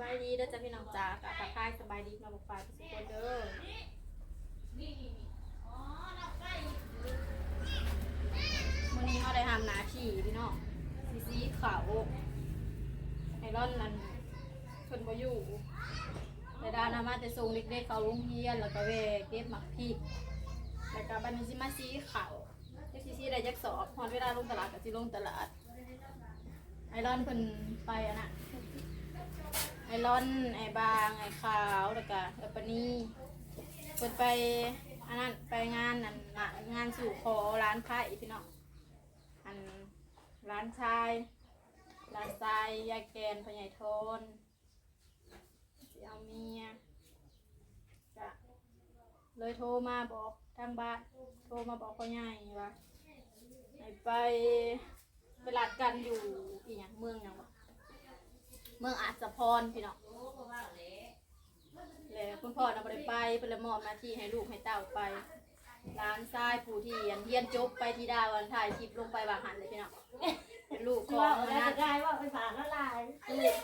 บายดีเด้อจ้าพี่น้องจ๋ากะทักทายสบายดีมาบอกฝ่ายทุกคนเด้อมื้อนี้เฮาได้ทำหน้าที่พี่น้องซีซีเขาไอรอนนั่นเพิ่นบ่อยู่แต่ดานามาแต่ส่งเด็กๆเขาโรงเรียนแล้วก็แวเก็บหมักพริกแล้วก็บัดนี้สิมาซีเขาเก็บซีซีได้จักสอบฮอเวลาลงตลาดก็สิลงตลาด ไอรอนเพิ่นไปอะน่ะ อรอนไอบางไอขาวแล้วก็เอปนี่เปิดไปอันนั้นไปงานนั่นน่ะงานสู่ขอร้านไผ่พี่น้องอันร้านชายร้านทรายยายแกนพญายโทนเอาเมียจะเลยโทรมาบอกทางบ้านโทรมาบอกพ่อใหญ่ว่าไปไปลัดกันอยู่อีหยังเมืองหยังวะ เมืองอาจจะพรพี่น้องแล้วคุณพ่อเราไปไปเป็นละมอบหน้าที่ให้ลูกให้เต้าไปร้านทรายผู้ที่เรียนเรียนจบไปที่ดาวันถ่ายคลิปลงไปบางหันเลยพี่น้องเป็นลูกขอว่างเอานั่ได้นได้ว่าไปฝากละลายลูก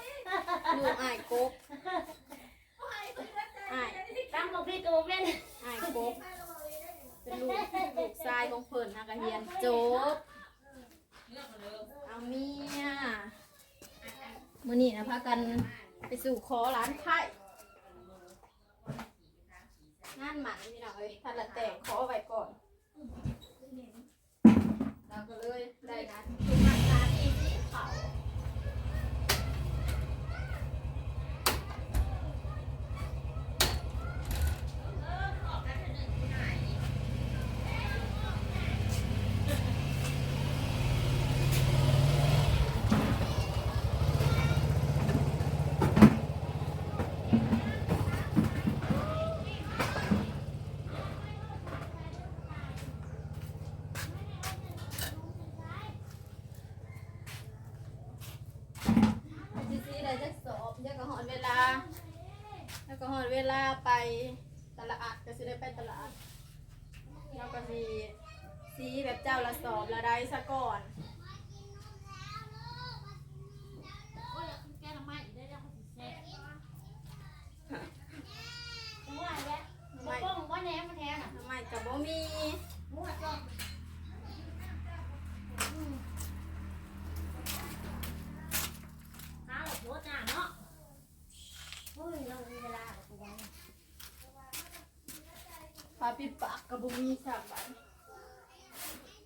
ลูกอ้ายกบอ้ายตั้งกับพี่ตัวเป็นอ้ายกบเป็นลูกลูกทรายของเพิ่นนะกะเรียนจบเอาเมีย มื่อนี้นะพากันไปสู่ขอร้านไผ่งานหมันพี่น้องเอ้ยถ้าละแต่งขอไว้ก่อนเราก็เลยได้นะ ก็หอนเวลาไปตลาดก็สิได้ไปตลาดเราก็สีสีแบบเจ้าละสอบละได้ซะก่อน แกทำไมได้แล้วเขาสิแซ่มั่วแล้วบ่ป้องบ่แหนมมาแทนอะ ทำไมกับบ่มี มั่วจ้องข้าวโพดจ้าเนาะเฮ้ยเรามีเวลากับตัว พา ปิดปากกับบ่มีสักใบ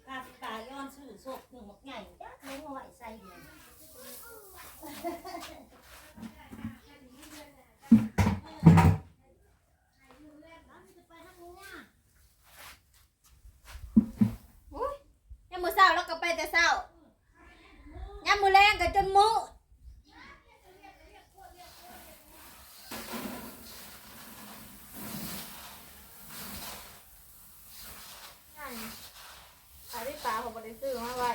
กาตาย้อนสื่อโศกหนึ่งหมกใหญ่จ้ะเล้งเอาไว้ใส่เดียวอุ้ยยามมือเช้าแล้วก็ไปแต่เช้ายามมือแรงก็จนมื้อนั่น ขาผมบ่ได้ซื้อมาไว้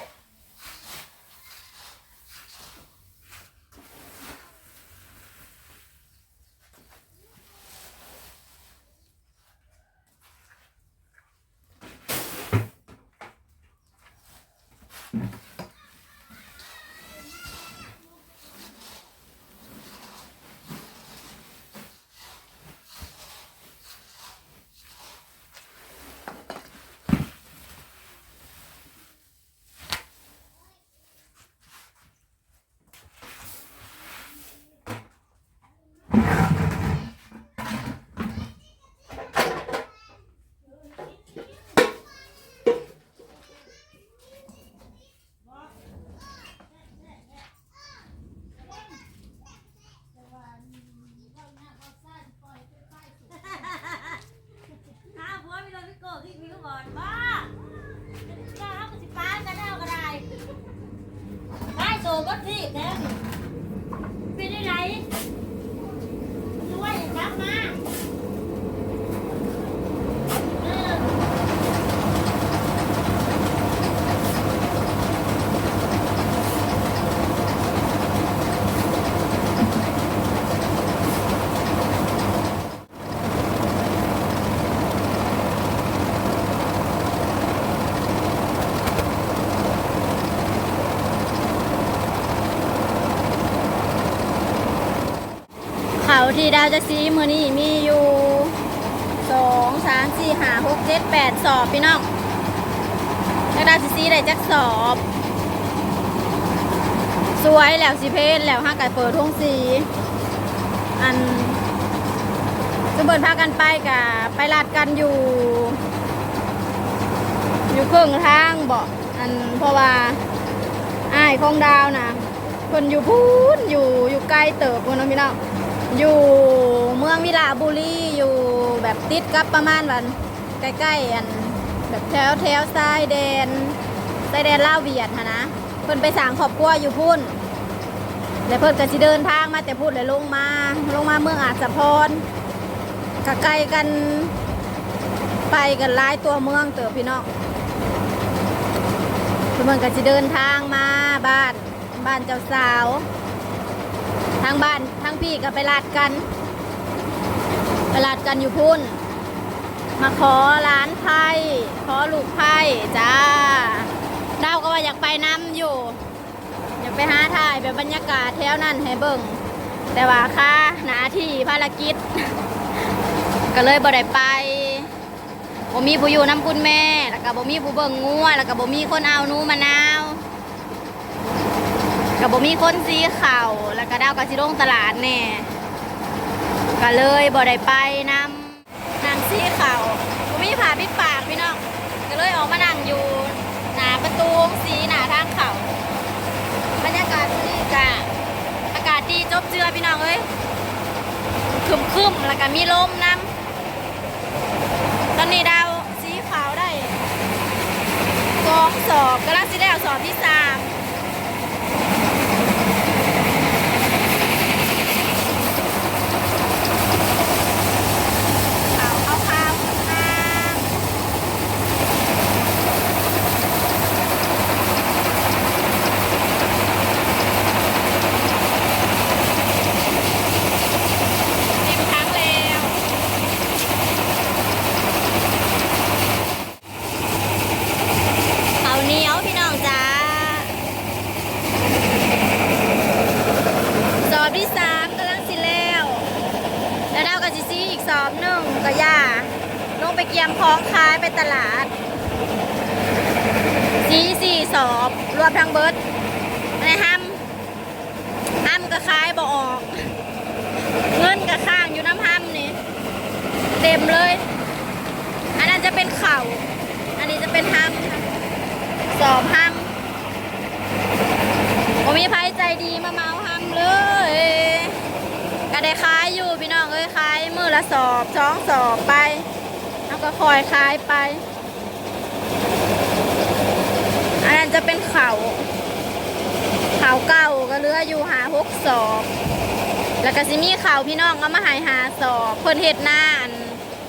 Hey, Daddy. ที่ดาวจะซีมือนี่มีอยู่สองสามสี่ห้าหกเจ็ดแปดสอบพี่น้องแล้วดาวจะซีได้จักสอบ สวยแล้วสิเพศแล้วห้าไก่เปิดทงสีอันจุเบินพากันไปกับไปลาดกันอยู่ อยู่เครื่องทางบอกอันเพราะว่าอ้ายของดาวนะคนอยู่พูนอยู่อยู่ใกล้เติบคนน้องพี่น้อง อยู่เมืองวิลาบุรีอยู่แบบติดกับประมาณวันใกล้ๆอันแบบแถวแถวชายแดนชายแดนลาวเวียดหั้นะเพิ่นไปสางครอบครัวอยู่พุ่นแล้วเพิ่นก็สิเดินทางมาแต่พูดเลยลงมาลงมาเมืองอาสะพรก็ไกลกันไปกันหลายตัวเมืองเติบพี่น้องเพิ่นก็สิเดินทางมาบ้านบ้านเจ้าสาว ทางบ้านทางพี่ก็ไปลาดกัน ไปลาดกันอยู่พุ่น มาขอร้านไพ่ขอลูกไพ่จ้าดาวก็ว่าอยากไปน้ำอยู่ อยากไปหาถ่ายแบบบรรยากาศแถวนั้นให้เบิ่ง แต่ว่าค่าหนาที่ภารกิจ ก็เลยบ่ได้ไปบ่มีผู้อยู่น้ำคุณแม่ แล้วก็บ่มีผู้เบิ่งงัวแล้วก็บ่มีคนเอาหนูมะนาว ก็บ่มีคนซีเข่าวแล้วก็ดาวก็สิลงตลาดแน่ก็เลยบ่ได้ไปนำนางซีเข่าวบ่มีผ้าปิดปากพี่น้องก็เลยออกมานั่งอยู่หน้าประตูสีหน้าทางเขาบรรยากาศดีกะอากาศดีจบเจือพี่น้องเอ้ยคึมคึมๆแล้วก็มีลมน้ำตอนนี้ดาวสีขาวได้กองสอบกำลังสิได้เอาสอบที่สามขาวขาวขาวขาว เต็มครั้งแล้วข้าวเหนียวพี่น้องจ้าสอบที่สามกำลังสิแล้ว แล้วดาวกับซิซี่อีกสอบหนึ่งก็ย่า ลงของขายไปตลาดสีสี่สอบรวมทั้งเบิร์ดในห้ามห้ามก็ขายบ่ออก เงินกับข้างอยู่น้ำห้ำนี่เต็มเลย อันนั้นจะเป็นเข่า อันนี้จะเป็นห้ำค่ะสอบห้ำผมมีภัยใจดีมาเมาห้ำเลยก็ได้ขายอยู่พี่น้องเอ้ยขายมือละสอบสองสอบไป แล้วก็คอยขายไป อันนั้นจะเป็นเข่าเข่าเก่าก็เลืออยู่หาหกสอบแล้วก็สิมีเข่าพี่น้องเอามาหายหาสอบเพิ่นเฮ็ดหน้า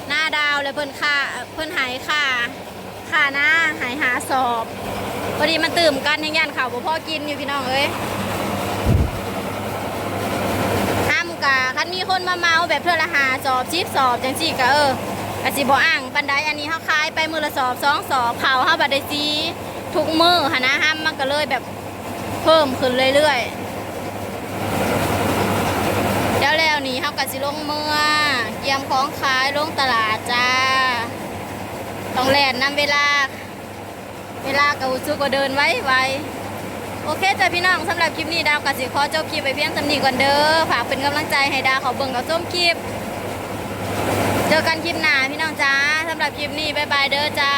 หน้าดาวแล้วเพิ่นค่าเพิ่นหายค่าค่าหน้าหายหาสอบพอดีมันตื่มกันแห่งย่านข่าวบ่พอกินอยู่พี่น้องเอ้ยห้ามกะคันมีคนมาเมาแบบเทื่อละหาสอบชิปสอบจังซี่ก็เออ กะสิบ่อ้างปันไดอันนี้เฮาขายไปมือละสอบสองสอบข่าเฮาบัดได้ซีทุกมือหันนะห้ามมันก็เลยแบบเพิ่มขึ้นเรื่อยๆเดี๋ยวแล้วนี่เฮาก็สิลงเมื่อเกียมของขายลงตลาดจ้าต้องแล่นนำเวลา เวลาก็รู้สึกว่าเดินไว้ไวโอเคจ้ะพี่น้องสำหรับคลิปนี้ดาวก็สิขอจบคลิปไปเพียงสำนีก่อนเด้อฝากเป็นกำลังใจให้ดาวขาเบิ่งกับส้มคลิป เจอกันคลิปหน้าพี่น้องจ้าสำหรับคลิปนี้บ๊ายบายเด้อจ้า